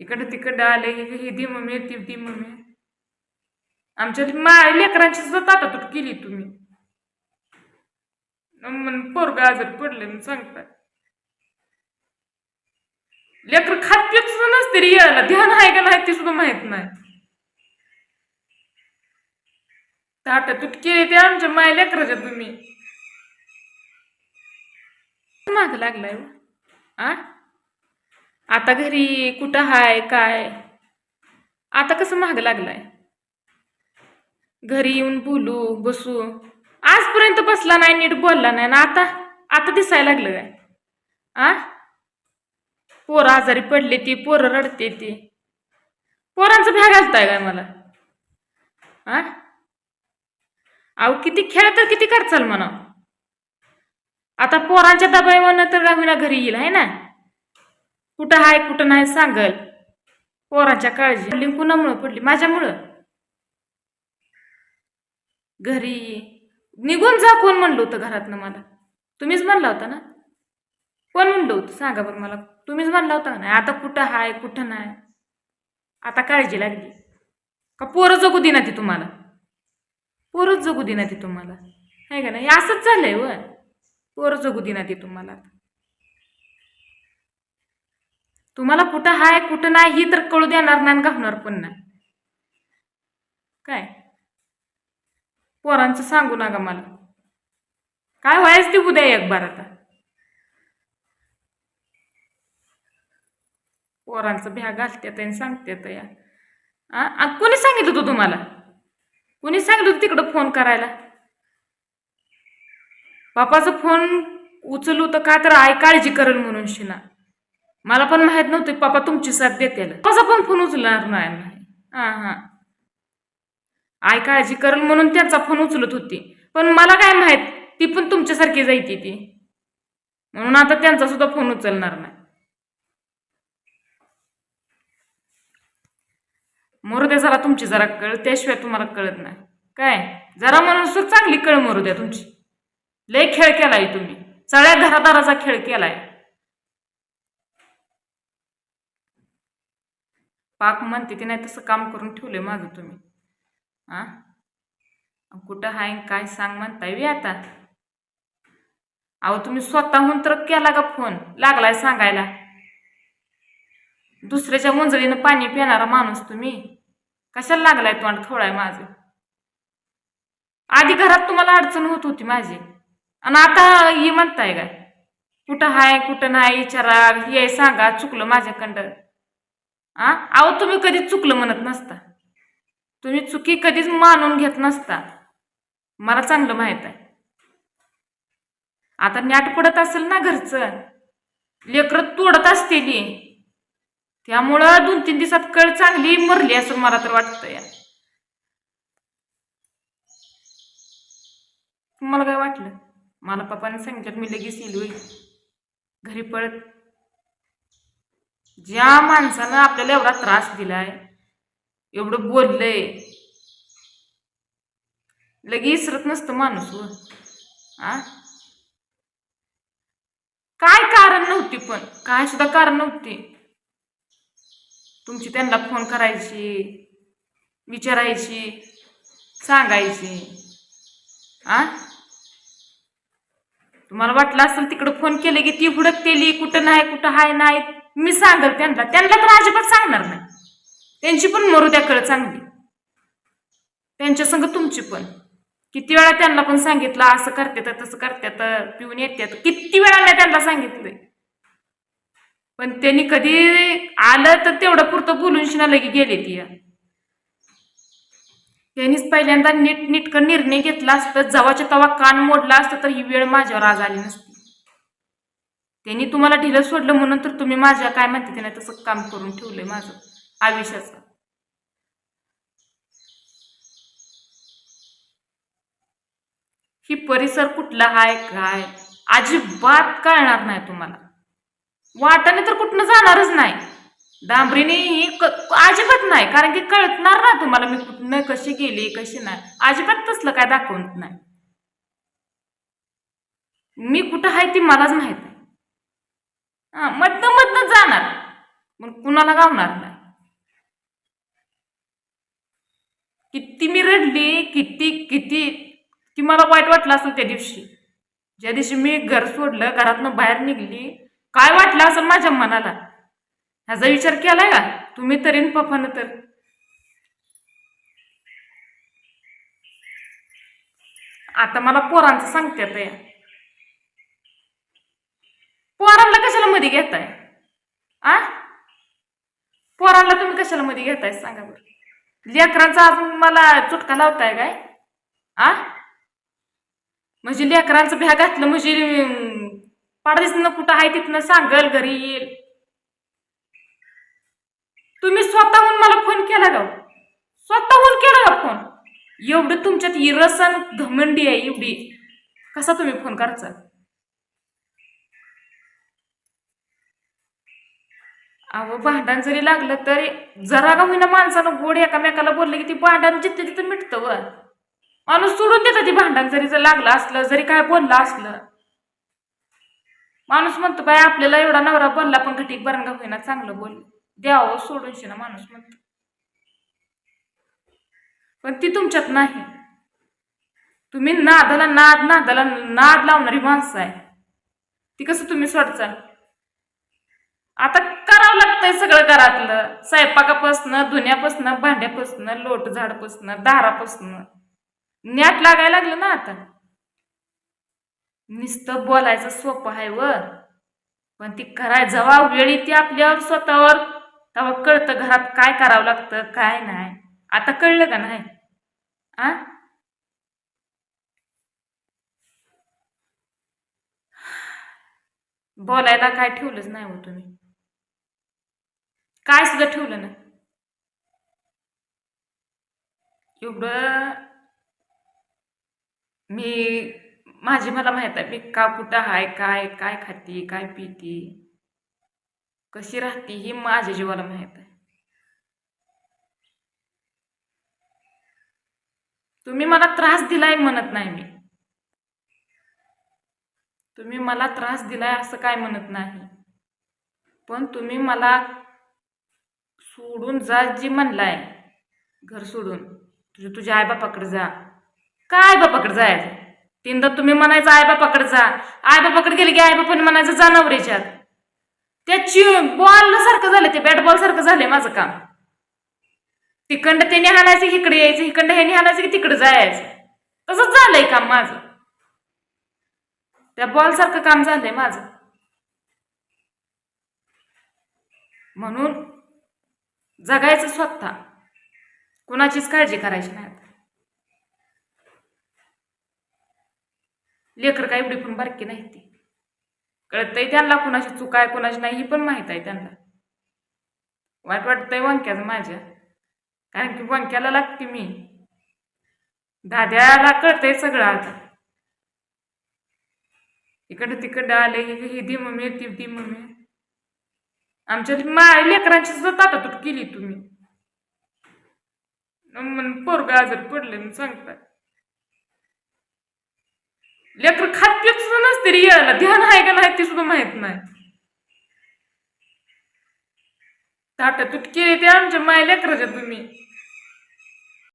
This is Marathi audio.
इकडं तिकडं आले हे हे दी मम्मी ती दी मम्मी. आमच्या मा लेकरांची सुद्धा ताटातूट केली तुम्ही. पोरग आजार पडले सांगताय लेकर खाद्यच नसते रे याला ध्यान आहे का नाही ते सुद्धा माहीत नाही. ताटातूट केली ते आमच्या माय लेकराच्या तुम्ही. माग लागलाय हो. आ? आता घरी कुठं हाय काय? आता कसं माग लागलाय? घरी येऊन बोलू बसू. आजपर्यंत बसला नाही नीट बोलला नाही. ना आता आता दिसायला लागलं काय? आ? पोरं आजारी पडले ती पोरं रडते ती. पोरांचं भ्या घालताय काय मला? आ? अहो किती खेळ तर किती करचाल म्हणा आता पोरांच्या दबाईवर तर का घरी येईल आहे ना? कुठं आहे कुठं नाही सांगल. पोरांच्या काळजी. पडली कुणामुळं पडली? माझ्यामुळं? घरी निघून जा कोण म्हणलं होतं घरातनं मला? तुम्हीच म्हणला होता ना? कोण म्हणलं होतं? सांगा बरं मला. तुम्हीच म्हणला होता का नाही? आता कुठं आहे कुठं नाही? आता काळजी लागली. का पोरं जगू देना ती तुम्हाला? पोरंच जगू देना ती तुम्हाला. आहे का नाही? असंच झालंय व. पोरं जगू देना ती तुम्हाला तुम्हाला कुठं हाय कुठं नाही ही तर कळू देणार नाही आणि घालणार पण नाही. काय? पोरांचं सांगू नका मला. काय व्हायच ती उद्या एक बार आता. पोरांचं भ्या घालत्यात आणि सांगत्यात या कोणी सांगितलं होतं तुम्हाला? कोणी सांगितलं होतं तिकडं फोन करायला? बापाचा फोन उचलू तर का तर आई काळजी करेल म्हणून शिना. मला पण माहीत नव्हते पापा तुमची साथ देते माझा पण फोन उचलणार नाही हा हा आई काळजी करल म्हणून त्यांचा फोन उचलत होती. पण मला काय माहीत ती पण तुमच्यासारखी जायची ती. म्हणून आता त्यांचा सुद्धा फोन उचलणार नाही. मरू द्या जरा तुमची जरा कळ त्याशिवाय तुम्हाला कळत नाही. काय? जरा म्हणून सुद्धा चांगली कळ मरू द्या तुमची. लय खेळ केलाय तुम्ही. सगळ्या घरादाराचा खेळ केलाय. पाक म्हणते ते नाही तसं काम करून ठेवलं आहे माझं तुम्ही. आ? कुठं हाय काय सांग म्हणताय वी आता. अहो तुम्ही स्वतःहून तर केला का फोन? लागलाय सांगायला. दुसऱ्याच्या मुंजळीनं पाणी पिणारा माणूस तुम्ही. कशाला लागलाय तोंड थोडाय माझं? आधी घरात तुम्हाला अडचण होत होती माझी. आणि आता ही म्हणताय काय? कुठं हाय कुठं नाही विचारा हे सांगा चुकलं माझ्याकडं. आ? अहो तुम्ही कधीच चुकलं म्हणत नसता. तुम्ही चुकी कधीच मानून घेत नसता. मला चांगलं माहीत आहे. आता नॅट पडत असेल ना घरचं लेकरं तोडत असतील. त्यामुळं दोन तीन दिवसात कळ चांगली मरली असं मला तर वाटतं या तुम्हाला काय वाटलं? मला पप्पाने सांगितलं मी लगेच येईल होईल घरी पळत ज्या माणसानं आपल्याला एवढा त्रास दिलाय एवढं बोललंय लगे इसरत नसतं माणूस आ? काय कारण नव्हती पण? काय सुद्धा कारण नव्हती. तुमची त्यांना फोन करायची विचारायची सांगायची. आ? तुम्हाला वाटलं असेल तिकडं फोन केलं की ती हुडकतेली कुठं नाही कुठं हाय नाही मी सांगेल त्यांना. त्यांना तर अजिबात सांगणार नाही. त्यांची पण मरू द्या कळ चांगली. त्यांच्या संग तुमची पण. किती वेळा त्यांना पण सांगितलं असं करतात तसं करतात पिऊन येतात किती वेळा नाही त्यांना सांगितलंय. पण त्यांनी कधी आलं तर तेवढं पुरतं बोलून शिना लगे गेले ती त्यांनीच पहिल्यांदा नीट नीटकं निर्णय घेतला असतं जवाच्या तवा कान मोडला असतं तर ही वेळ माझ्यावर आज आली नसती. त्यांनी तुम्हाला ढिलं सोडलं म्हणून तर तुम्ही माझ्या काय म्हणते त्याने तसं काम करून ठेवलंय माझं. आयुष्याचं. ही परिसर कुठला हाय काय? अजिबात कळणार नाही तुम्हाला. वाटाने तर कुठनं जाणारच नाही. डांबरीने ही क- अजिबात नाही कारण की कळणार ना तुम्हाला मी कुठनं कशी गेली कशी नाही. अजिबात तसलं काय दाखवत नाही. मी कुठं आहे ती मलाच माहिती हा मधनं मधनं जाणार. मग कुणाला गावणार नाही. किती मी रडली किती किती की मला वाईट वाटलं असेल त्या दिवशी. ज्या दिवशी मी घर सोडलं घरातनं बाहेर निघली काय वाटलं असेल माझ्या मनाला? ह्याचा विचार केलाय का? तुम्ही तरी न पप्पानं तर. आता मला पोरांचं सांगतात या. पोरांना कशाला मध्ये घेताय? आ? पोरांना तुम्ही कशाला मध्ये घेताय सांगा बरं. लेकरांचा अजून मला चुटका लावताय काय? आ? म्हणजे लेकरांचं भ्या घातलं म्हणजे पाडदिसनं कुठं आहे तिथनं सांगल घरी येईल. तुम्ही स्वतःहून मला फोन केला गाव हो? स्वतःहून केला का फोन? एवढं तुमच्यात इरसन घमंडी आहे एवढी. कसा तुम्ही फोन करायचा? अहो भांडण जरी लागलं तरी जरा का होईना माणसानं गोड एकामेकाला बोललं की ती भांडण जिथे तिथे मिटतं व. माणूस सोडून देतं ती भांडण जरी जर लागलं असलं जरी काय बोललं असलं. माणूस म्हणतो बाय आपल्याला एवढा नवरा बोलला पण घटीक बरं का होईना चांगलं बोल. द्यावं सोडून शिना माणूस म्हणतो. पण ती तुमच्यात नाही. तुम्ही नादाला नाद नादाला नाद लावणारी माणसं आहे. ती कसं तुम्ही सोडचाल? आता करावं लागतंय सगळं घरातलं. स्वयंपाकापासनं धुण्यापासनं भांड्यापासनं लोट झाडपासनं दारापासनं. न्याट लागायला लागलं ना आता. नुसतं बोलायचं सोपं आहे व. पण ती कराय जेव्हा वेळ ती आपल्यावर स्वतःवर तेव्हा कळतं घरात काय करावं लागतं काय नाही. आता कळलं का नाही? आ? बोलायला काय ठेवलंच नाही हो तुम्ही. काय सुद्धा ठेवलं ना एवढं मी माझी मला माहीत आहे मी का कुठं आहे काय काय खाती काय पिती कशी राहते ही माझ्या जीवाला माहीत आहे. तुम्ही मला त्रास दिलाय म्हणत नाही मी. तुम्ही मला त्रास दिलाय असं काय म्हणत नाही. पण तुम्ही मला सोडून जा जी म्हणलाय. घर सोडून. तुझ्या तुझ्या आईबापाकडे जा. काय आईबापाकडे जायचं? तीनदा तुम्ही म्हणायचं आईबापाकडे जा. आईबापाकडे गेले की आईबापाने म्हणायचं जा नवऱ्याच्यात त्याची बॉल सारखं झालं ते बॅट बॉल सारखं झालंय माझं काम. तिकडं त्याने हाणायचं की इकडे यायचं इकडं ह्याने हाणायचं की तिकडे जायचं. तसंच झालंय काम माझं. त्या बॉल सारखं काम झालंय माझं. म्हणून जगायचं स्वतः. कुणाचीच काळजी करायची नाही आता. लेकर काय एवढी पण बारकी नाही ती. कळतंय त्यांना कुणाची चूक आहे कुणाची नाही ही पण माहीत आहे त्यांना. वाईट वाटतंय वंक्याच माझ्या. कारण की वंक्याला लागते मी. दाद्याला कळतंय सगळं आता. इकडं तिकडं आले हे दी मम्मी ती दी मम्मी आमच्या माय लेकरांची सुद्धा ताटातूट केली तुम्ही? पोरग आजार पडले सांगताय. लेकर खात पित सुद्धा नसते रे याला ध्यान आहे का नाही ते सुद्धा माहीत नाही. ताटातूट केली ते आमच्या माय लेकराच्या तुम्ही.